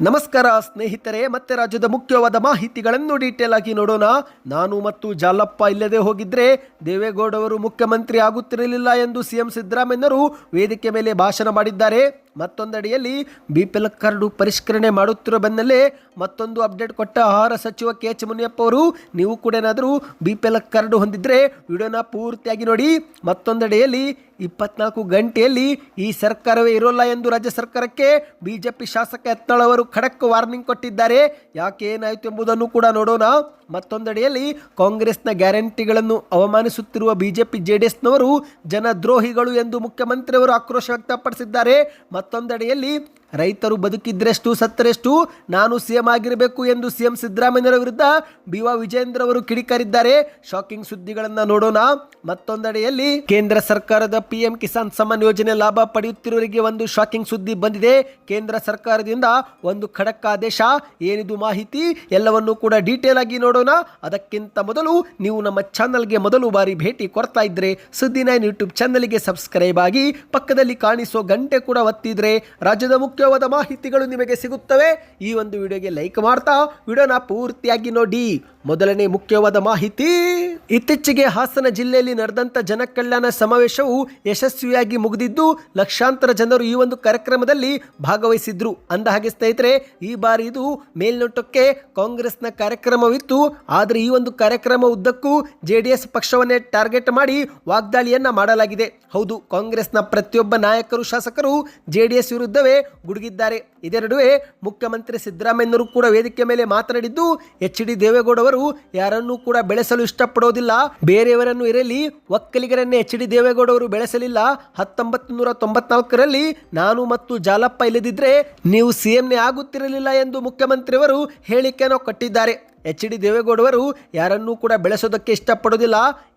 ನಮಸ್ಕಾರ ಸ್ನೇಹಿತರೆ, ಮತ್ತೆ ರಾಜ್ಯದ ಮುಖ್ಯವಾದ ಮಾಹಿತಿಗಳನ್ನು ಡೀಟೇಲ್ ಆಗಿ ನೋಡೋಣ. ನಾನು ಮತ್ತು ಜಾಲಪ್ಪ ಇಲ್ಲದೆ ಹೋಗಿದ್ರೆ ದೇವೇಗೌಡ ಅವರು ಮುಖ್ಯಮಂತ್ರಿ ಆಗುತ್ತಿರಲಿಲ್ಲ ಎಂದು ಸಿಎಂ ಸಿದ್ದರಾಮಯ್ಯನವರು ವೇದಿಕೆ ಮೇಲೆ ಭಾಷಣ ಮಾಡಿದ್ದಾರೆ. ಮತ್ತೊಂದಡಿಯಲ್ಲಿ ಬಿ ಪಿ ಎಲ್ ಕಾರ್ಡು ಪರಿಷ್ಕರಣೆ ಮಾಡುತ್ತಿರುವ ಬೆನ್ನಲ್ಲೇ ಮತ್ತೊಂದು ಅಪ್ಡೇಟ್ ಕೊಟ್ಟ ಆಹಾರ ಸಚಿವ ಕೆ ಎಚ್ ಮುನಿಯಪ್ಪ ಅವರು. ನೀವು ಕೂಡ ಏನಾದರೂ ಬಿ ಪಿ ಎಲ್ ಕಾರ್ಡು ಹೊಂದಿದ್ರೆ ವಿಡಿಯೋನ ಪೂರ್ತಿಯಾಗಿ ನೋಡಿ. ಮತ್ತೊಂದೆಡೆಯಲ್ಲಿ ಇಪ್ಪತ್ನಾಲ್ಕು ಗಂಟೆಯಲ್ಲಿ ಈ ಸರ್ಕಾರವೇ ಇರೋಲ್ಲ ಎಂದು ರಾಜ್ಯ ಸರ್ಕಾರಕ್ಕೆ ಬಿಜೆಪಿ ಶಾಸಕ ಯತ್ನಾಳ್ ಅವರು ಖಡಕ್ ವಾರ್ನಿಂಗ್ ಕೊಟ್ಟಿದ್ದಾರೆ. ಯಾಕೆ ಏನಾಯಿತು ಎಂಬುದನ್ನು ಕೂಡ ನೋಡೋಣ. ಮತ್ತೊಂದೆಡೆಯಲ್ಲಿ ಕಾಂಗ್ರೆಸ್ನ ಗ್ಯಾರಂಟಿಗಳನ್ನು ಅವಮಾನಿಸುತ್ತಿರುವ ಬಿಜೆಪಿ ಜೆಡಿಎಸ್ನವರು ಜನದ್ರೋಹಿಗಳು ಎಂದು ಮುಖ್ಯಮಂತ್ರಿಯವರು ಆಕ್ರೋಶ ವ್ಯಕ್ತಪಡಿಸಿದ್ದಾರೆ. ಮತ್ತೊಂದೆಡೆಯಲ್ಲಿ ರೈತರು ಬದುಕಿದ್ರೆಷ್ಟು ಸತ್ತರೆಷ್ಟು ನಾನು ಸಿಎಂ ಆಗಿರಬೇಕು ಎಂದು ಸಿಎಂ ಸಿದ್ದರಾಮಯ್ಯರ ವಿರುದ್ಧ ಬಿ ವಾ ವಿಜೇಂದ್ರ ಅವರು ಕಿಡಿಕಾರಿದ್ದಾರೆ. ಶಾಕಿಂಗ್ ಸುದ್ದಿಗಳನ್ನು ನೋಡೋಣ. ಮತ್ತೊಂದೆಡೆಯಲ್ಲಿ ಕೇಂದ್ರ ಸರ್ಕಾರದ ಪಿಎಂ ಕಿಸಾನ್ ಸಮ್ಮಾನ್ ಯೋಜನೆ ಲಾಭ ಪಡೆಯುತ್ತಿರುವವರಿಗೆ ಒಂದು ಶಾಕಿಂಗ್ ಸುದ್ದಿ ಬಂದಿದೆ. ಕೇಂದ್ರ ಸರ್ಕಾರದಿಂದ ಒಂದು ಖಡಕ್ ಆದೇಶ, ಏನಿದು ಮಾಹಿತಿ ಎಲ್ಲವನ್ನು ಕೂಡ ಡೀಟೇಲ್ ಆಗಿ ನೋಡೋಣ. ಅದಕ್ಕಿಂತ ಮೊದಲು ನೀವು ನಮ್ಮ ಚಾನಲ್ಗೆ ಮೊದಲು ಬಾರಿ ಭೇಟಿ ಕೊಡ್ತಾ ಇದ್ರೆ ಸುದ್ದಿ ನೈನ್ ಯೂಟ್ಯೂಬ್ ಚಾನಲ್ಗೆ ಸಬ್ಸ್ಕ್ರೈಬ್ ಆಗಿ ಪಕ್ಕದಲ್ಲಿ ಕಾಣಿಸೋ ಗಂಟೆ ಕೂಡ ಒತ್ತಿದ್ರೆ ರಾಜ್ಯದ ಮುಖ್ಯವಾದ ಮಾಹಿತಿಗಳು ನಿಮಗೆ ಸಿಗುತ್ತವೆ. ಈ ಒಂದು ವಿಡಿಯೋಗೆ ಲೈಕ್ ಮಾಡ್ತಾ ವಿಡಿಯೋನ ಪೂರ್ತಿಯಾಗಿ ನೋಡಿ. ಮೊದಲನೇ ಮುಖ್ಯವಾದ ಮಾಹಿತಿ. ಇತ್ತೀಚೆಗೆ ಹಾಸನ ಜಿಲ್ಲೆಯಲ್ಲಿ ನಡೆದಂತ ಜನಕಲ್ಯಾಣ ಸಮಾವೇಶವು ಯಶಸ್ವಿಯಾಗಿ ಮುಗಿದಿದ್ದು, ಲಕ್ಷಾಂತರ ಜನರು ಈ ಒಂದು ಕಾರ್ಯಕ್ರಮದಲ್ಲಿ ಭಾಗವಹಿಸಿದ್ರು. ಅಂದ ಹಾಗೆ ಸ್ನೇಹಿತರೆ, ಈ ಬಾರಿ ಇದು ಮೇಲ್ನೋಟಕ್ಕೆ ಕಾಂಗ್ರೆಸ್ನ ಕಾರ್ಯಕ್ರಮವಿತ್ತು. ಆದರೆ ಈ ಒಂದು ಕಾರ್ಯಕ್ರಮ ಉದ್ದಕ್ಕೂ ಜೆಡಿಎಸ್ ಪಕ್ಷವನ್ನೇ ಟಾರ್ಗೆಟ್ ಮಾಡಿ ವಾಗ್ದಾಳಿಯನ್ನ ಮಾಡಲಾಗಿದೆ. ಹೌದು, ಕಾಂಗ್ರೆಸ್ನ ಪ್ರತಿಯೊಬ್ಬ ನಾಯಕರು, ಶಾಸಕರು ಜೆಡಿಎಸ್ ವಿರುದ್ಧವೇ ಗುಡುಗಿದ್ದಾರೆ. ಇದೇ ನಡುವೆ ಮುಖ್ಯಮಂತ್ರಿ ಸಿದ್ದರಾಮಯ್ಯನವರು ಕೂಡ ವೇದಿಕೆ ಮೇಲೆ ಮಾತನಾಡಿದ್ದು, ಎಚ್ ಡಿ ದೇವೇಗೌಡ ಅವರು ಯಾರನ್ನೂ ಕೂಡ ಬೆಳೆಸಲು ಇಷ್ಟಪಡೋದಿಲ್ಲ. ಬೇರೆಯವರನ್ನು ಇರಲಿ, ಒಕ್ಕಲಿಗರನ್ನೇ ಎಚ್ ಡಿ ದೇವೇಗೌಡ ಅವರು ಬೆಳೆಸಲಿಲ್ಲ. ಹತ್ತೊಂಬತ್ತು ನೂರ ತೊಂಬತ್ನಾಲ್ಕರಲ್ಲಿ ನಾನು ಮತ್ತು ಜಾಲಪ್ಪ ಇಲ್ಲದಿದ್ರೆ ನೀವು ಸಿಎಂನೇ ಆಗುತ್ತಿರಲಿಲ್ಲ ಎಂದು ಮುಖ್ಯಮಂತ್ರಿಯವರು ಹೇಳಿಕೆಯನ್ನು ಕೊಟ್ಟಿದ್ದಾರೆ. ಎಚ್ ಡಿ ದೇವೇಗೌಡವರು ಯಾರನ್ನೂ ಕೂಡ ಬೆಳೆಸೋದಕ್ಕೆ ಇಷ್ಟಪಡೋದಿಲ್ಲ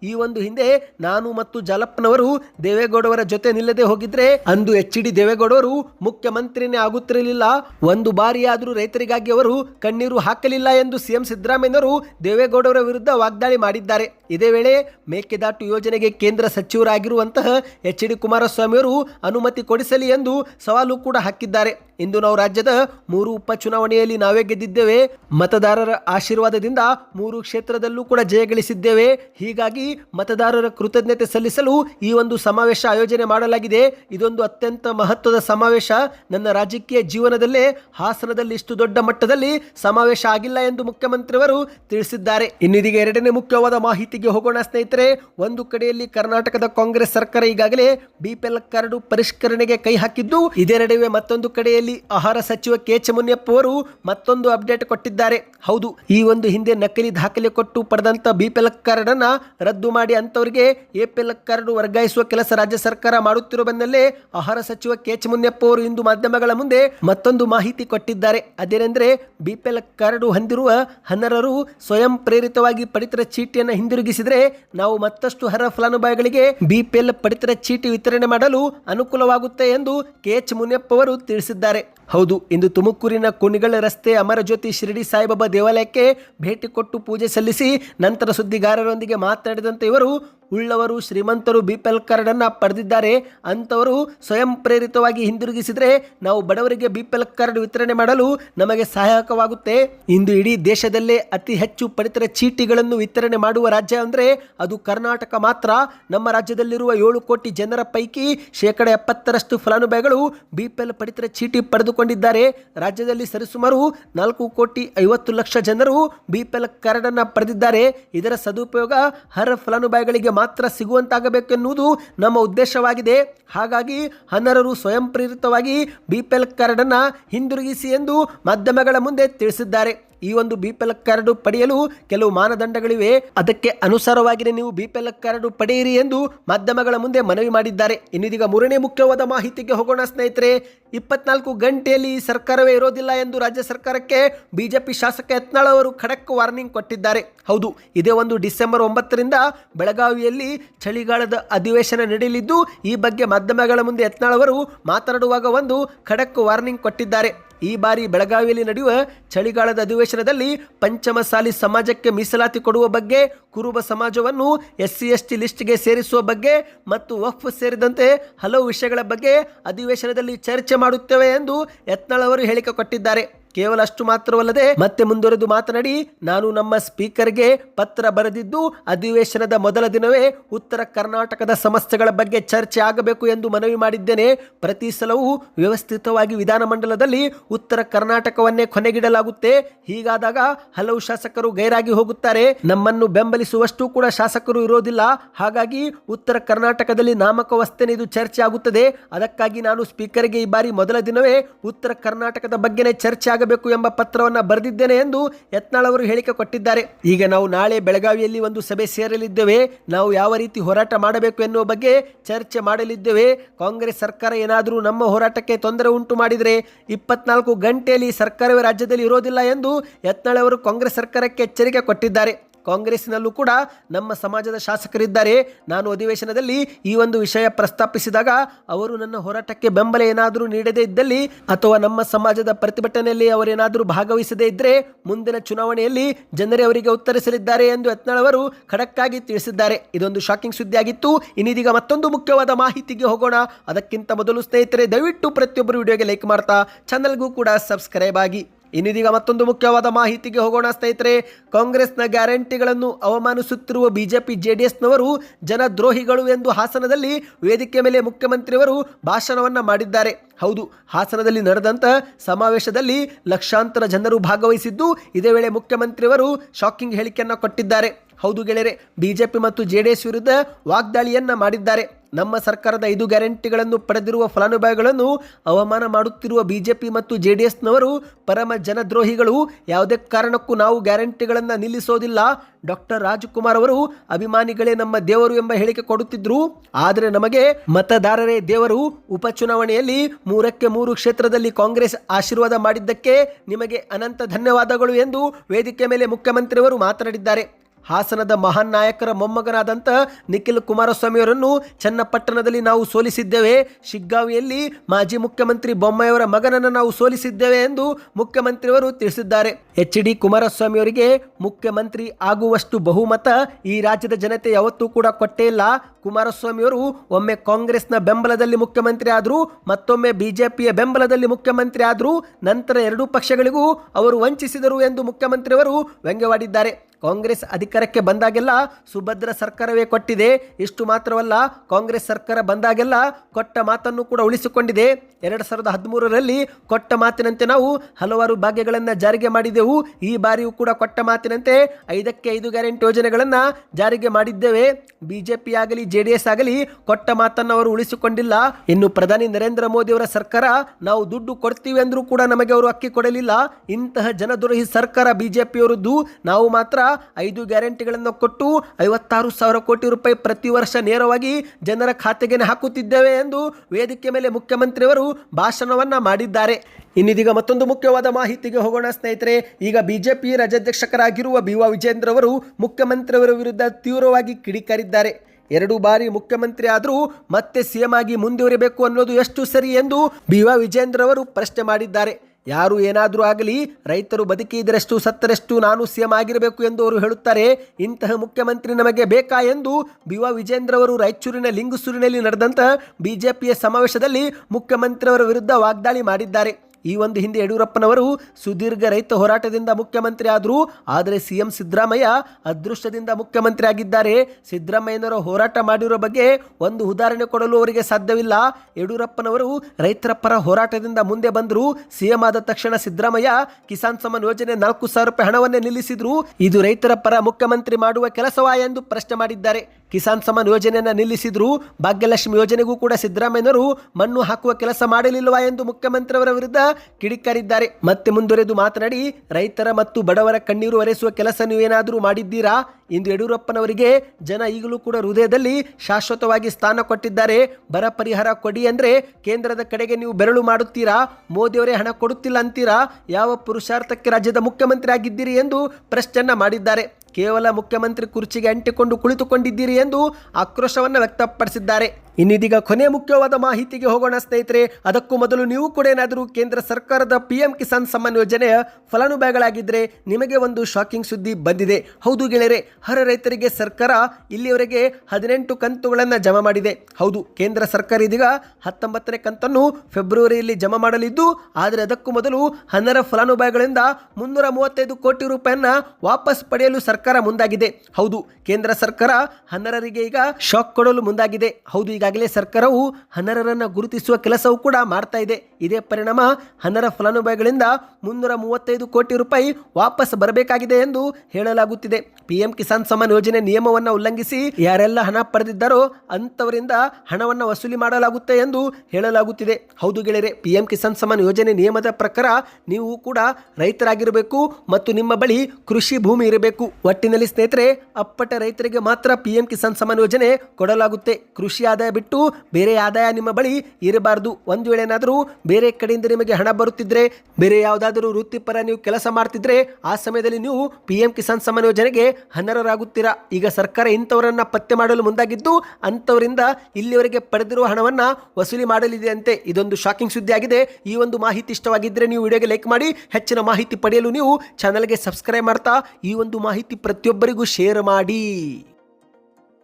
ಈ ಒಂದು ಹಿಂದೆ ನಾನು ಮತ್ತು ಜಾಲಪ್ಪನವರು ದೇವೇಗೌಡವರ ಜೊತೆ ನಿಲ್ಲದೆ ಹೋಗಿದ್ರೆ ಅಂದು ಎಚ್ ಡಿ ದೇವೇಗೌಡವರು ಮುಖ್ಯಮಂತ್ರಿನೇ ಆಗುತ್ತಿರಲಿಲ್ಲ. ಒಂದು ಬಾರಿಯಾದರೂ ರೈತರಿಗಾಗಿ ಅವರು ಕಣ್ಣೀರು ಹಾಕಲಿಲ್ಲ ಎಂದು ಸಿಎಂ ಸಿದ್ದರಾಮಯ್ಯನವರು ದೇವೇಗೌಡವರ ವಿರುದ್ಧ ವಾಗ್ದಾಳಿ ಮಾಡಿದ್ದಾರೆ. ಇದೇ ವೇಳೆ ಮೇಕೆದಾಟು ಯೋಜನೆಗೆ ಕೇಂದ್ರ ಸಚಿವರಾಗಿರುವಂತಹ ಎಚ್ ಡಿ ಕುಮಾರಸ್ವಾಮಿಯವರು ಅನುಮತಿ ಕೊಡಿಸಲಿ ಎಂದು ಸವಾಲು ಕೂಡ ಹಾಕಿದ್ದಾರೆ. ಇಂದು ನಾವು ರಾಜ್ಯದ ಮೂರು ಉಪಚುನಾವಣೆಯಲ್ಲಿ ನಾವೇ ಗೆದ್ದಿದ್ದೇವೆ. ಮತದಾರರ ಆಶೀರ್ವಾದದಿಂದ ಮೂರು ಕ್ಷೇತ್ರದಲ್ಲೂ ಕೂಡ ಜಯಗಳಿಸಿದ್ದೇವೆ ಹೀಗಾಗಿ ಮತದಾರರ ಕೃತಜ್ಞತೆ ಸಲ್ಲಿಸಲು ಈ ಒಂದು ಸಮಾವೇಶ ಆಯೋಜನೆ ಮಾಡಲಾಗಿದೆ. ಇದೊಂದು ಅತ್ಯಂತ ಮಹತ್ವದ ಸಮಾವೇಶ. ನನ್ನ ರಾಜಕೀಯ ಜೀವನದಲ್ಲೇ ಹಾಸನದಲ್ಲಿ ಇಷ್ಟು ದೊಡ್ಡ ಮಟ್ಟದಲ್ಲಿ ಸಮಾವೇಶ ಆಗಿಲ್ಲ ಎಂದು ಮುಖ್ಯಮಂತ್ರಿಯವರು ತಿಳಿಸಿದ್ದಾರೆ. ಇನ್ನಿದೀಗ ಎರಡನೇ ಮುಖ್ಯವಾದ ಮಾಹಿತಿಗೆ ಹೋಗೋಣ ಸ್ನೇಹಿತರೆ. ಒಂದು ಕಡೆಯಲ್ಲಿ ಕರ್ನಾಟಕದ ಕಾಂಗ್ರೆಸ್ ಸರ್ಕಾರ ಈಗಾಗಲೇ ಬಿಪಿಎಲ್ ಕಾರ್ಡು ಪರಿಷ್ಕರಣೆಗೆ ಕೈ ಹಾಕಿದ್ದು, ಇದೇ ನಡುವೆ ಮತ್ತೊಂದು ಕಡೆಯಲ್ಲಿ ಆಹಾರ ಸಚಿವ ಕೆ ಚಮುನ್ಯಪ್ಪ ಅವರು ಮತ್ತೊಂದು ಅಪ್ಡೇಟ್ ಕೊಟ್ಟಿದ್ದಾರೆ. ಹೌದು, ಈ ಒಂದು ಹಿಂದೆ ನಕಲಿ ದಾಖಲೆ ಕೊಟ್ಟು ಪಡೆದಂತ ಬಿಪಿಎಲ್ ಕಾರ್ಡ್ ಅನ್ನ ರದ್ದು ಮಾಡಿ ಅಂತವರಿಗೆ ಎಪಿಎಲ್ ಕಾರ್ಡ್ ವರ್ಗಾಯಿಸುವ ಕೆಲಸ ರಾಜ್ಯ ಸರ್ಕಾರ ಮಾಡುತ್ತಿರುವ ಬೆನ್ನಲ್ಲೇ ಆಹಾರ ಸಚಿವ ಕೆ ಚಮುನ್ಯಪ್ಪ ಅವರು ಇಂದು ಮಾಧ್ಯಮಗಳ ಮುಂದೆ ಮತ್ತೊಂದು ಮಾಹಿತಿ ಕೊಟ್ಟಿದ್ದಾರೆ. ಅದೇನೆಂದ್ರೆ ಬಿಪಿಎಲ್ ಕಾರ್ಡ್ ಹೊಂದಿರುವ ಹನ್ನರರು ಸ್ವಯಂ ಪ್ರೇರಿತವಾಗಿ ಪಡಿತರ ಚೀಟಿಯನ್ನು ಹಿಂದಿರುಗಿಸಿದರೆ ನಾವು ಮತ್ತಷ್ಟು ಅರ್ಹ ಫಲಾನುಭವಿಗಳಿಗೆ ಬಿಪಿಎಲ್ ಪಡಿತರ ಚೀಟಿ ವಿತರಣೆ ಮಾಡಲು ಅನುಕೂಲವಾಗುತ್ತೆ ಎಂದು ಕೆ ಎಚ್ ಮುನಿಯಪ್ಪ ಅವರು ತಿಳಿಸಿದ್ದಾರೆ. ಹೌದು, ಇಂದು ತುಮಕೂರಿನ ಕುಣಿಗಳ ರಸ್ತೆ ಅಮರಜ್ಯೋತಿ ಶಿರಡಿ ಸಾಯಿಬಾಬಾ ದೇವಾಲಯಕ್ಕೆ ಭೇಟಿ ಕೊಟ್ಟು ಪೂಜೆ ಸಲ್ಲಿಸಿ ನಂತರ ಸುದ್ದಿಗಾರರೊಂದಿಗೆ ಮಾತನಾಡಿದಂತೆ ಇವರು ಉಳ್ಳವರು ಶ್ರೀಮಂತರು ಬಿ ಪಿ ಎಲ್ ಕಾರ್ಡನ್ನು ಪಡೆದಿದ್ದಾರೆ. ಅಂಥವರು ಸ್ವಯಂ ಪ್ರೇರಿತವಾಗಿ ಹಿಂದಿರುಗಿಸಿದರೆ ನಾವು ಬಡವರಿಗೆ ಬಿ ಪಿ ಎಲ್ ಕಾರ್ಡ್ ವಿತರಣೆ ಮಾಡಲು ನಮಗೆ ಸಹಾಯಕವಾಗುತ್ತೆ. ಇಂದು ಇಡೀ ದೇಶದಲ್ಲೇ ಅತಿ ಹೆಚ್ಚು ಪಡಿತರ ಚೀಟಿಗಳನ್ನು ವಿತರಣೆ ಮಾಡುವ ರಾಜ್ಯ ಅಂದರೆ ಅದು ಕರ್ನಾಟಕ ಮಾತ್ರ. ನಮ್ಮ ರಾಜ್ಯದಲ್ಲಿರುವ ಏಳು ಕೋಟಿ ಜನರ ಪೈಕಿ ಶೇಕಡ ಎಪ್ಪತ್ತರಷ್ಟು ಫಲಾನುಭವಿಗಳು ಬಿ ಪಿ ಎಲ್ ಪಡಿತರ ಚೀಟಿ ಪಡೆದುಕೊಂಡಿದ್ದಾರೆ. ರಾಜ್ಯದಲ್ಲಿ ಸರಿಸುಮಾರು ನಾಲ್ಕು ಕೋಟಿ ಐವತ್ತು ಲಕ್ಷ ಜನರು ಬಿ ಪಿ ಎಲ್ ಕಾರ್ಡನ್ನು ಪಡೆದಿದ್ದಾರೆ. ಇದರ ಸದುಪಯೋಗ ಹರ ಫಲಾನುಭವಿಗಳಿಗೆ ಮಾತ್ರ ಸಿಗುವಂತಾಗಬೇಕೆನ್ನುವುದು ನಮ್ಮ ಉದ್ದೇಶವಾಗಿದೆ. ಹಾಗಾಗಿ ಅನರ್ಹರು ಸ್ವಯಂ ಪ್ರೇರಿತವಾಗಿ ಬಿಪಿಎಲ್ ಎಲ್ ಅನ್ನ ಹಿಂದಿರುಗಿಸಿ ಎಂದು ಮಾಧ್ಯಮಗಳ ಮುಂದೆ ತಿಳಿಸಿದ್ದಾರೆ. ಈ ಒಂದು ಬಿಪಿಎಲ್ ಕಾರ್ಡ್ ಪಡೆಯಲು ಕೆಲವು ಮಾನದಂಡಗಳಿವೆ. ಅದಕ್ಕೆ ಅನುಸಾರವಾಗಿಯೇ ನೀವು ಬಿಪಿಎಲ್ ಕಾರ್ಡ್ ಪಡೆಯಿರಿ ಎಂದು ಮಾಧ್ಯಮಗಳ ಮುಂದೆ ಮನವಿ ಮಾಡಿದ್ದಾರೆ. ಇನ್ನಿದೀಗ ಮೂರನೇ ಮುಖ್ಯವಾದ ಮಾಹಿತಿಗೆ ಹೋಗೋಣ ಸ್ನೇಹಿತರೆ. ಇಪ್ಪತ್ನಾಲ್ಕು ಗಂಟೆಯಲ್ಲಿ ಈ ಸರ್ಕಾರವೇ ಇರೋದಿಲ್ಲ ಎಂದು ರಾಜ್ಯ ಸರ್ಕಾರಕ್ಕೆ ಬಿಜೆಪಿ ಶಾಸಕ ಯತ್ನಾಳ್ ಅವರು ಖಡಕ್ ವಾರ್ನಿಂಗ್ ಕೊಟ್ಟಿದ್ದಾರೆ. ಹೌದು, ಇದೇ ಒಂದು ಡಿಸೆಂಬರ್ ಒಂಬತ್ತರಿಂದ ಬೆಳಗಾವಿಯಲ್ಲಿ ಚಳಿಗಾಲದ ಅಧಿವೇಶನ ನಡೆಯಲಿದ್ದು, ಈ ಬಗ್ಗೆ ಮಾಧ್ಯಮಗಳ ಮುಂದೆ ಯತ್ನಾಳ್ ಅವರು ಮಾತನಾಡುವಾಗ ಒಂದು ಖಡಕ್ ವಾರ್ನಿಂಗ್ ಕೊಟ್ಟಿದ್ದಾರೆ. ಈ ಬಾರಿ ಬೆಳಗಾವಿಯಲ್ಲಿ ನಡೆಯುವ ಚಳಿಗಾಲದ ಅಧಿವೇಶನದಲ್ಲಿ ಪಂಚಮಸಾಲಿ ಸಮಾಜಕ್ಕೆ ಮೀಸಲಾತಿ ಕೊಡುವ ಬಗ್ಗೆ, ಕುರುಬ ಸಮಾಜವನ್ನು ಎಸ್ ಸಿ ಎಸ್ ಟಿ ಲಿಸ್ಟ್ಗೆ ಸೇರಿಸುವ ಬಗ್ಗೆ ಮತ್ತು ವಕ್ಫ್ ಸೇರಿದಂತೆ ಹಲವು ವಿಷಯಗಳ ಬಗ್ಗೆ ಅಧಿವೇಶನದಲ್ಲಿ ಚರ್ಚೆ ಮಾಡುತ್ತೇವೆ ಎಂದು ಯತ್ನಾಳ್ ಅವರು ಹೇಳಿಕೆ ಕೊಟ್ಟಿದ್ದಾರೆ. ಕೇವಲ ಅಷ್ಟು ಮಾತ್ರವಲ್ಲದೆ ಮತ್ತೆ ಮುಂದುವರೆದು ಮಾತನಾಡಿ, ನಾನು ನಮ್ಮ ಸ್ಪೀಕರ್ಗೆ ಪತ್ರ ಬರೆದಿದ್ದು, ಅಧಿವೇಶನದ ಮೊದಲ ದಿನವೇ ಉತ್ತರ ಕರ್ನಾಟಕದ ಸಮಸ್ಯೆಗಳ ಬಗ್ಗೆ ಚರ್ಚೆ ಆಗಬೇಕು ಎಂದು ಮನವಿ ಮಾಡಿದ್ದೇನೆ. ಪ್ರತಿ ಸಲವೂ ವ್ಯವಸ್ಥಿತವಾಗಿ ವಿಧಾನಮಂಡಲದಲ್ಲಿ ಉತ್ತರ ಕರ್ನಾಟಕವನ್ನೇ ಕೊನೆಗಿಡಲಾಗುತ್ತೆ. ಹೀಗಾದಾಗ ಹಲವು ಶಾಸಕರು ಗೈರಾಗಿ ಹೋಗುತ್ತಾರೆ. ನಮ್ಮನ್ನು ಬೆಂಬಲಿಸುವಷ್ಟು ಕೂಡ ಶಾಸಕರು ಇರೋದಿಲ್ಲ. ಹಾಗಾಗಿ ಉತ್ತರ ಕರ್ನಾಟಕದಲ್ಲಿ ನಾಮಕವಸ್ತೇನೆ ಇದು ಚರ್ಚೆ ಆಗುತ್ತದೆ. ಅದಕ್ಕಾಗಿ ನಾನು ಸ್ಪೀಕರ್ಗೆ ಈ ಬಾರಿ ಮೊದಲ ದಿನವೇ ಉತ್ತರ ಕರ್ನಾಟಕದ ಬಗ್ಗೆನೇ ಚರ್ಚೆ ಆಗಬೇಕು ಎಂಬ ಪತ್ರವನ್ನು ಬರೆದಿದ್ದೇನೆ ಎಂದು ಯತ್ನಾಳ್ ಅವರು ಹೇಳಿಕೆ ಕೊಟ್ಟಿದ್ದಾರೆ. ಈಗ ನಾವು ನಾಳೆ ಬೆಳಗಾವಿಯಲ್ಲಿ ಒಂದು ಸಭೆ ಸೇರಲಿದ್ದೇವೆ. ನಾವು ಯಾವ ರೀತಿ ಹೋರಾಟ ಮಾಡಬೇಕು ಎನ್ನುವ ಬಗ್ಗೆ ಚರ್ಚೆ ಮಾಡಲಿದ್ದೇವೆ. ಕಾಂಗ್ರೆಸ್ ಸರ್ಕಾರ ಏನಾದರೂ ನಮ್ಮ ಹೋರಾಟಕ್ಕೆ ತೊಂದರೆ ಉಂಟು ಮಾಡಿದರೆ ಇಪ್ಪತ್ನಾಲ್ಕು ಗಂಟೆಯಲ್ಲಿ ಸರ್ಕಾರವೇ ರಾಜ್ಯದಲ್ಲಿ ಇರೋದಿಲ್ಲ ಎಂದು ಯತ್ನಾಳ್ ಅವರು ಕಾಂಗ್ರೆಸ್ ಸರ್ಕಾರಕ್ಕೆ ಎಚ್ಚರಿಕೆ ಕೊಟ್ಟಿದ್ದಾರೆ. ಕಾಂಗ್ರೆಸ್ಸಿನಲ್ಲೂ ಕೂಡ ನಮ್ಮ ಸಮಾಜದ ಶಾಸಕರಿದ್ದಾರೆ. ನಾನು ಅಧಿವೇಶನದಲ್ಲಿ ಈ ಒಂದು ವಿಷಯ ಪ್ರಸ್ತಾಪಿಸಿದಾಗ ಅವರು ನನ್ನ ಹೋರಾಟಕ್ಕೆ ಬೆಂಬಲ ಏನಾದರೂ ನೀಡದೇ ಇದ್ದಲ್ಲಿ ಅಥವಾ ನಮ್ಮ ಸಮಾಜದ ಪ್ರತಿಭಟನೆಯಲ್ಲಿ ಅವರೇನಾದರೂ ಭಾಗವಹಿಸದೇ ಇದ್ದರೆ ಮುಂದಿನ ಚುನಾವಣೆಯಲ್ಲಿ ಜನರೇ ಅವರಿಗೆ ಉತ್ತರಿಸಲಿದ್ದಾರೆ ಎಂದು ಯತ್ನಾಳ್ ಅವರು ಖಡಕ್ಕಾಗಿ ತಿಳಿಸಿದ್ದಾರೆ. ಇದೊಂದು ಶಾಕಿಂಗ್ ಸುದ್ದಿಯಾಗಿತ್ತು. ಇನ್ನಿದೀಗ ಮತ್ತೊಂದು ಮುಖ್ಯವಾದ ಮಾಹಿತಿಗೆ ಹೋಗೋಣ. ಅದಕ್ಕಿಂತ ಮೊದಲು ಸ್ನೇಹಿತರೆ, ದಯವಿಟ್ಟು ಪ್ರತಿಯೊಬ್ಬರು ವಿಡಿಯೋಗೆ ಲೈಕ್ ಮಾಡ್ತಾ, ಚಾನಲ್ಗೂ ಕೂಡ ಸಬ್ಸ್ಕ್ರೈಬ್ ಆಗಿ. ಇನ್ನಿದೀಗ ಮತ್ತೊಂದು ಮುಖ್ಯವಾದ ಮಾಹಿತಿಗೆ ಹೋಗೋಣ, ಸ್ನೇಹಿತರೆ. ಕಾಂಗ್ರೆಸ್ನ ಗ್ಯಾರಂಟಿಗಳನ್ನು ಅವಮಾನಿಸುತ್ತಿರುವ ಬಿಜೆಪಿ, ಜೆಡಿಎಸ್ನವರು ಜನದ್ರೋಹಿಗಳು ಎಂದು ಹಾಸನದಲ್ಲಿ ವೇದಿಕೆ ಮೇಲೆ ಮುಖ್ಯಮಂತ್ರಿಯವರು ಭಾಷಣವನ್ನ ಮಾಡಿದ್ದಾರೆ. ಹೌದು, ಹಾಸನದಲ್ಲಿ ನಡೆದಂತಹ ಸಮಾವೇಶದಲ್ಲಿ ಲಕ್ಷಾಂತರ ಜನರು ಭಾಗವಹಿಸಿದ್ದು, ಇದೇ ವೇಳೆ ಮುಖ್ಯಮಂತ್ರಿಯವರು ಶಾಕಿಂಗ್ ಹೇಳಿಕೆಯನ್ನು ಕೊಟ್ಟಿದ್ದಾರೆ. ಹೌದು ಗೆಳೆಯರೆ, ಬಿಜೆಪಿ ಮತ್ತು ಜೆಡಿಎಸ್ ವಿರುದ್ಧ ವಾಗ್ದಾಳಿಯನ್ನ ಮಾಡಿದ್ದಾರೆ. ನಮ್ಮ ಸರ್ಕಾರದ ಐದು ಗ್ಯಾರಂಟಿಗಳನ್ನು ಪಡೆದಿರುವ ಫಲಾನುಭವಿಗಳನ್ನು ಅವಮಾನ ಮಾಡುತ್ತಿರುವ ಬಿಜೆಪಿ ಮತ್ತು ಜೆಡಿಎಸ್ನವರು ಪರಮ ಜನದ್ರೋಹಿಗಳು. ಯಾವುದೇ ಕಾರಣಕ್ಕೂ ನಾವು ಗ್ಯಾರಂಟಿಗಳನ್ನು ನಿಲ್ಲಿಸೋದಿಲ್ಲ. ಡಾಕ್ಟರ್ ರಾಜ್ಕುಮಾರ್ ಅವರು ಅಭಿಮಾನಿಗಳೇ ನಮ್ಮ ದೇವರು ಎಂಬ ಹೇಳಿಕೆ ಕೊಡುತ್ತಿದ್ರು. ಆದರೆ ನಮಗೆ ಮತದಾರರೇ ದೇವರು. ಉಪಚುನಾವಣೆಯಲ್ಲಿ ಮೂರಕ್ಕೆ ಮೂರು ಕ್ಷೇತ್ರದಲ್ಲಿ ಕಾಂಗ್ರೆಸ್ ಆಶೀರ್ವಾದ ಮಾಡಿದ್ದಕ್ಕೆ ನಿಮಗೆ ಅನಂತ ಧನ್ಯವಾದಗಳು ಎಂದು ವೇದಿಕೆ ಮೇಲೆ ಮುಖ್ಯಮಂತ್ರಿಯವರು ಮಾತನಾಡಿದ್ದಾರೆ. ಹಾಸನದ ಮಹಾನ್ ನಾಯಕರ ಮೊಮ್ಮಗನಾದಂಥ ನಿಖಿಲ್ ಕುಮಾರಸ್ವಾಮಿಯವರನ್ನು ಚನ್ನಪಟ್ಟಣದಲ್ಲಿ ನಾವು ಸೋಲಿಸಿದ್ದೇವೆ. ಶಿಗ್ಗಾವಿಯಲ್ಲಿ ಮಾಜಿ ಮುಖ್ಯಮಂತ್ರಿ ಬೊಮ್ಮಾಯಿಯವರ ಮಗನನ್ನು ನಾವು ಸೋಲಿಸಿದ್ದೇವೆ ಎಂದು ಮುಖ್ಯಮಂತ್ರಿಯವರು ತಿಳಿಸಿದ್ದಾರೆ. ಎಚ್ ಡಿ ಕುಮಾರಸ್ವಾಮಿಯವರಿಗೆ ಮುಖ್ಯಮಂತ್ರಿ ಆಗುವಷ್ಟು ಬಹುಮತ ಈ ರಾಜ್ಯದ ಜನತೆ ಯಾವತ್ತೂ ಕೂಡ ಕೊಟ್ಟೇ ಇಲ್ಲ. ಕುಮಾರಸ್ವಾಮಿಯವರು ಒಮ್ಮೆ ಕಾಂಗ್ರೆಸ್ನ ಬೆಂಬಲದಲ್ಲಿ ಮುಖ್ಯಮಂತ್ರಿ ಆದರೂ, ಮತ್ತೊಮ್ಮೆ ಬಿಜೆಪಿಯ ಬೆಂಬಲದಲ್ಲಿ ಮುಖ್ಯಮಂತ್ರಿ ಆದರೂ, ನಂತರ ಎರಡೂ ಪಕ್ಷಗಳಿಗೂ ಅವರು ವಂಚಿಸಿದರು ಎಂದು ಮುಖ್ಯಮಂತ್ರಿಯವರು ವ್ಯಂಗ್ಯವಾಡಿದ್ದಾರೆ. ಕಾಂಗ್ರೆಸ್ ಅಧಿಕಾರಕ್ಕೆ ಬಂದಾಗೆಲ್ಲ ಸುಭದ್ರ ಸರ್ಕಾರವೇ ಕೊಟ್ಟಿದೆ. ಇಷ್ಟು ಮಾತ್ರವಲ್ಲ, ಕಾಂಗ್ರೆಸ್ ಸರ್ಕಾರ ಬಂದಾಗೆಲ್ಲ ಕೊಟ್ಟ ಮಾತನ್ನು ಕೂಡ ಉಳಿಸಿಕೊಂಡಿದೆ. ಎರಡು ಸಾವಿರದ ಹದಿಮೂರರಲ್ಲಿ ಕೊಟ್ಟ ಮಾತಿನಂತೆ ನಾವು ಹಲವಾರು ಭಾಗ್ಯಗಳನ್ನು ಜಾರಿಗೆ ಮಾಡಿದೆವು. ಈ ಬಾರಿಯೂ ಕೂಡ ಕೊಟ್ಟ ಮಾತಿನಂತೆ ಐದಕ್ಕೆ ಐದು ಗ್ಯಾರಂಟಿ ಯೋಜನೆಗಳನ್ನು ಜಾರಿಗೆ ಮಾಡಿದ್ದೇವೆ. ಬಿಜೆಪಿ ಆಗಲಿ ಜೆ ಡಿ ಎಸ್ ಆಗಲಿ ಕೊಟ್ಟ ಮಾತನ್ನು ಅವರು ಉಳಿಸಿಕೊಂಡಿಲ್ಲ. ಇನ್ನು ಪ್ರಧಾನಿ ನರೇಂದ್ರ ಮೋದಿ ಅವರ ಸರ್ಕಾರ ನಾವು ದುಡ್ಡು ಕೊಡ್ತೀವಿ ಅಂದರೂ ಕೂಡ ನಮಗೆ ಅವರು ಅಕ್ಕಿ ಕೊಡಲಿಲ್ಲ. ಇಂತಹ ಜನದ್ರೋಹಿ ಸರ್ಕಾರ ಬಿಜೆಪಿಯವರದ್ದು. ನಾವು ಮಾತ್ರ ಐದು ಗ್ಯಾರಂಟಿಗಳನ್ನು ಕೊಟ್ಟು ಐವತ್ತಾರು ಸಾವಿರ ಕೋಟಿ ರೂಪಾಯಿ ಪ್ರತಿ ವರ್ಷ ನೇರವಾಗಿ ಜನರ ಖಾತೆಗೆ ಹಾಕುತ್ತಿದ್ದೇವೆ ಎಂದು ವೇದಿಕೆ ಮೇಲೆ ಮುಖ್ಯಮಂತ್ರಿಯವರು ಭಾಷಣವನ್ನ ಮಾಡಿದ್ದಾರೆ. ಇನ್ನಿದೀಗ ಮತ್ತೊಂದು ಮುಖ್ಯವಾದ ಮಾಹಿತಿಗೆ ಹೋಗೋಣ ಸ್ನೇಹಿತರೆ. ಈಗ ಬಿಜೆಪಿ ರಾಜ್ಯಾಧ್ಯಕ್ಷಕರಾಗಿರುವ ಬಿ ವಾ ವಿಜೇಂದ್ರ ಅವರು ಮುಖ್ಯಮಂತ್ರಿಯವರ ವಿರುದ್ಧ ತೀವ್ರವಾಗಿ ಕಿಡಿಕಾರಿದ್ದಾರೆ. ಎರಡು ಬಾರಿ ಮುಖ್ಯಮಂತ್ರಿ ಆದರೂ ಮತ್ತೆ ಸಿಎಂ ಆಗಿ ಮುಂದುವರಿಬೇಕು ಅನ್ನೋದು ಎಷ್ಟು ಸರಿ ಎಂದು ಬಿ ವಾ ವಿಜೇಂದ್ರ ಅವರು ಪ್ರಶ್ನೆ ಮಾಡಿದ್ದಾರೆ. ಯಾರು ಏನಾದರೂ ಆಗಲಿ ರೈತರು ಬದುಕಿದರೆಷ್ಟು ಸತ್ತರೆಷ್ಟು ನಾನು ಸಿಎಂ ಆಗಿರಬೇಕು ಎಂದು ಅವರು ಹೇಳುತ್ತಾರೆ. ಇಂತಹ ಮುಖ್ಯಮಂತ್ರಿ ನಮಗೆ ಬೇಕಾ ಎಂದು ಬಿವ ವಿಜೇಂದ್ರ ಅವರು ರಾಯಚೂರಿನ ಲಿಂಗಸೂರಿನಲ್ಲಿ ನಡೆದಂತಹ ಬಿಜೆಪಿಯ ಸಮಾವೇಶದಲ್ಲಿ ಮುಖ್ಯಮಂತ್ರಿಯವರ ವಿರುದ್ಧ ವಾಗ್ದಾಳಿ ಮಾಡಿದ್ದಾರೆ. ಈ ಒಂದು ಹಿಂದೆ ಯಡಿಯೂರಪ್ಪನವರು ಸುದೀರ್ಘ ರೈತ ಹೋರಾಟದಿಂದ ಮುಖ್ಯಮಂತ್ರಿ ಆದರು, ಆದರೆ ಸಿಎಂ ಸಿದ್ದರಾಮಯ್ಯ ಅದೃಷ್ಟದಿಂದ ಮುಖ್ಯಮಂತ್ರಿ ಆಗಿದ್ದಾರೆ. ಸಿದ್ದರಾಮಯ್ಯನವರು ಹೋರಾಟ ಮಾಡಿರೋ ಬಗ್ಗೆ ಒಂದು ಉದಾಹರಣೆ ಕೊಡಲು ಅವರಿಗೆ ಸಾಧ್ಯವಿಲ್ಲ. ಯಡಿಯೂರಪ್ಪನವರು ರೈತರ ಪರ ಹೋರಾಟದಿಂದ ಮುಂದೆ ಬಂದರು. ಸಿಎಂ ಆದ ತಕ್ಷಣ ಸಿದ್ದರಾಮಯ್ಯ ಕಿಸಾನ್ ಸಮ್ಮಾನ್ ಯೋಜನೆ ನಾಲ್ಕು ಸಾವಿರ ರೂಪಾಯಿ ಹಣವನ್ನೇ ನಿಲ್ಲಿಸಿದ್ರು. ಇದು ರೈತರ ಪರ ಮುಖ್ಯಮಂತ್ರಿ ಮಾಡುವ ಕೆಲಸವಾ ಎಂದು ಪ್ರಶ್ನೆ ಮಾಡಿದ್ದಾರೆ. ಕಿಸಾನ್ ಸಮ್ಮಾನ್ ಯೋಜನೆಯನ್ನು ನಿಲ್ಲಿಸಿದ್ರು. ಭಾಗ್ಯಲಕ್ಷ್ಮಿ ಯೋಜನೆಗೂ ಕೂಡ ಸಿದ್ದರಾಮಯ್ಯನವರು ಮಣ್ಣು ಹಾಕುವ ಕೆಲಸ ಮಾಡಲಿಲ್ಲವಾ ಎಂದು ಮುಖ್ಯಮಂತ್ರಿಯವರ ವಿರುದ್ಧ ಕಿಡಿಕಾರಿದ್ದಾರೆ. ಮತ್ತೆ ಮುಂದುವರೆದು ಮಾತನಾಡಿ, ರೈತರ ಮತ್ತು ಬಡವರ ಕಣ್ಣೀರು ಒರೆಸುವ ಕೆಲಸ ನೀವೇನಾದರೂ ಮಾಡಿದ್ದೀರಾ? ಇಂದು ಯಡಿಯೂರಪ್ಪನವರಿಗೆ ಜನ ಈಗಲೂ ಕೂಡ ಹೃದಯದಲ್ಲಿ ಶಾಶ್ವತವಾಗಿ ಸ್ಥಾನ ಕೊಟ್ಟಿದ್ದಾರೆ. ಬರ ಪರಿಹಾರ ಕೊಡಿ ಅಂದ್ರೆ ಕೇಂದ್ರದ ಕಡೆಗೆ ನೀವು ಬೆರಳು ಮಾಡುತ್ತೀರಾ? ಮೋದಿಯವರೇ ಹಣ ಕೊಡುತ್ತಿಲ್ಲ ಅಂತೀರಾ? ಯಾವ ಪುರುಷಾರ್ಥಕ್ಕೆ ರಾಜ್ಯದ ಮುಖ್ಯಮಂತ್ರಿ ಆಗಿದ್ದೀರಿ ಎಂದು ಪ್ರಶ್ನೆಯನ್ನ ಮಾಡಿದ್ದಾರೆ. ಕೇವಲ ಮುಖ್ಯಮಂತ್ರಿ ಕುರ್ಚಿಗೆ ಅಂಟಿಕೊಂಡು ಕುಳಿತುಕೊಂಡಿದ್ದೀರಿ ಎಂದು ಆಕ್ರೋಶವನ್ನು ವ್ಯಕ್ತಪಡಿಸಿದ್ದಾರೆ. ಇನ್ನಿದೀಗ ಕೊನೆ ಮುಖ್ಯವಾದ ಮಾಹಿತಿಗೆ ಹೋಗೋಣ, ಸ್ನೇಹಿತರೆ. ಅದಕ್ಕೂ ಮೊದಲು ನೀವು ಕೂಡ ಏನಾದರೂ ಕೇಂದ್ರ ಸರ್ಕಾರದ ಪಿ ಎಂ ಕಿಸಾನ್ ಸಮ್ಮಾನ್ ಯೋಜನೆಯ ಫಲಾನುಭವಿಗಳಾಗಿದ್ದರೆ ನಿಮಗೆ ಒಂದು ಶಾಕಿಂಗ್ ಸುದ್ದಿ ಬಂದಿದೆ. ಹೌದು ಗೆಳೆಯರೆ, ಹರ ರೈತರಿಗೆ ಸರ್ಕಾರ ಇಲ್ಲಿಯವರೆಗೆ ಹದಿನೆಂಟು ಕಂತುಗಳನ್ನು ಜಮಾ ಮಾಡಿದೆ. ಹೌದು, ಕೇಂದ್ರ ಸರ್ಕಾರ ಇದೀಗ ಹತ್ತೊಂಬತ್ತನೇ ಕಂತನ್ನು ಫೆಬ್ರವರಿಯಲ್ಲಿ ಜಮಾ ಮಾಡಲಿದ್ದು, ಆದರೆ ಅದಕ್ಕೂ ಮೊದಲು ಹನ್ನರ ಫಲಾನುಭವಿಗಳಿಂದ ಮುನ್ನೂರ ಮೂವತ್ತೈದು ಕೋಟಿ ರೂಪಾಯಿಯನ್ನು ವಾಪಸ್ ಪಡೆಯಲು ಸರ್ಕಾರ ಮುಂದಾಗಿದೆ. ಹೌದು, ಕೇಂದ್ರ ಸರ್ಕಾರ ಹನ್ನರರಿಗೆ ಈಗ ಶಾಕ್ ಕೊಡಲು ಮುಂದಾಗಿದೆ. ಹೌದು ಈಗಾಗಲೇ ಸರ್ಕಾರವು ಹನರರನ್ನು ಗುರುತಿಸುವ ಕೆಲಸವೂ ಕೂಡ ಮಾಡ್ತಾ ಇದೆ. ಇದೇ ಪರಿಣಾಮ ಹನ್ನರ ಫಲಾನುಭವಿಗಳಿಂದ ಮುನ್ನೂರ ಮೂವತ್ತೈದು ಕೋಟಿ ರೂಪಾಯಿ ವಾಪಸ್ ಬರಬೇಕಾಗಿದೆ ಎಂದು ಹೇಳಲಾಗುತ್ತಿದೆ. ಪಿಎಂ ಕಿಸಾನ್ ಸಮ್ಮಾನ್ ಯೋಜನೆ ನಿಯಮವನ್ನು ಉಲ್ಲಂಘಿಸಿ ಯಾರೆಲ್ಲ ಹಣ ಪಡೆದಿದ್ದಾರೋ ಅಂಥವರಿಂದ ಹಣವನ್ನು ವಸೂಲಿ ಮಾಡಲಾಗುತ್ತೆ ಎಂದು ಹೇಳಲಾಗುತ್ತಿದೆ. ಹೌದು ಗೆಳೆಯರೆ, ಪಿಎಂ ಕಿಸಾನ್ ಸಮ್ಮಾನ್ ಯೋಜನೆ ನಿಯಮದ ಪ್ರಕಾರ ನೀವು ಕೂಡ ರೈತರಾಗಿರಬೇಕು ಮತ್ತು ನಿಮ್ಮ ಬಳಿ ಕೃಷಿ ಭೂಮಿ ಇರಬೇಕು. ಒಟ್ಟಿನಲ್ಲಿ ಸ್ನೇಹಿತರೆ, ಅಪ್ಪಟ ರೈತರಿಗೆ ಮಾತ್ರ ಪಿಎಂ ಕಿಸಾನ್ ಸಮ್ಮಾನ್ ಯೋಜನೆ ಕೊಡಲಾಗುತ್ತೆ. ಕೃಷಿ ಆದಾಯ ಬಿಟ್ಟು ಬೇರೆ ಆದಾಯ ನಿಮ್ಮ ಬಳಿ ಇರಬಾರ್ದು. ಒಂದು ವೇಳೆನಾದರೂ ಬೇರೆ ಕಡೆಯಿಂದ ನಿಮಗೆ ಹಣ ಬರುತ್ತಿದ್ರೆ, ಬೇರೆ ಯಾವುದಾದರೂ ವೃತ್ತಿಪರ ನೀವು ಕೆಲಸ ಮಾಡ್ತಿದ್ರೆ, ಆ ಸಮಯದಲ್ಲಿ ನೀವು ಪಿ ಎಂ ಕಿಸಾನ್ ಸಮ್ಮಾನ್ ಯೋಜನೆಗೆ ಅನರ್ಹರಾಗುತ್ತೀರಾ ಈಗ ಸರ್ಕಾರ ಇಂಥವರನ್ನು ಪತ್ತೆ ಮಾಡಲು ಮುಂದಾಗಿದ್ದು, ಅಂಥವರಿಂದ ಇಲ್ಲಿವರೆಗೆ ಪಡೆದಿರುವ ಹಣವನ್ನ ವಸೂಲಿ ಮಾಡಲಿದೆ ಅಂತೆ ಇದೊಂದು ಶಾಕಿಂಗ್ ಸುದ್ದಿ ಆಗಿದೆ ಈ ಒಂದು ಮಾಹಿತಿ ಇಷ್ಟವಾಗಿದ್ದರೆ ನೀವು ವಿಡಿಯೋಗೆ ಲೈಕ್ ಮಾಡಿ, ಹೆಚ್ಚಿನ ಮಾಹಿತಿ ಪಡೆಯಲು ನೀವು ಚಾನಲ್ಗೆ ಸಬ್ಸ್ಕ್ರೈಬ್ ಮಾಡ್ತಾ ಈ ಒಂದು ಮಾಹಿತಿ ಪ್ರತಿಯೊಬ್ಬರಿಗೂ ಶೇರ್ ಮಾಡಿ.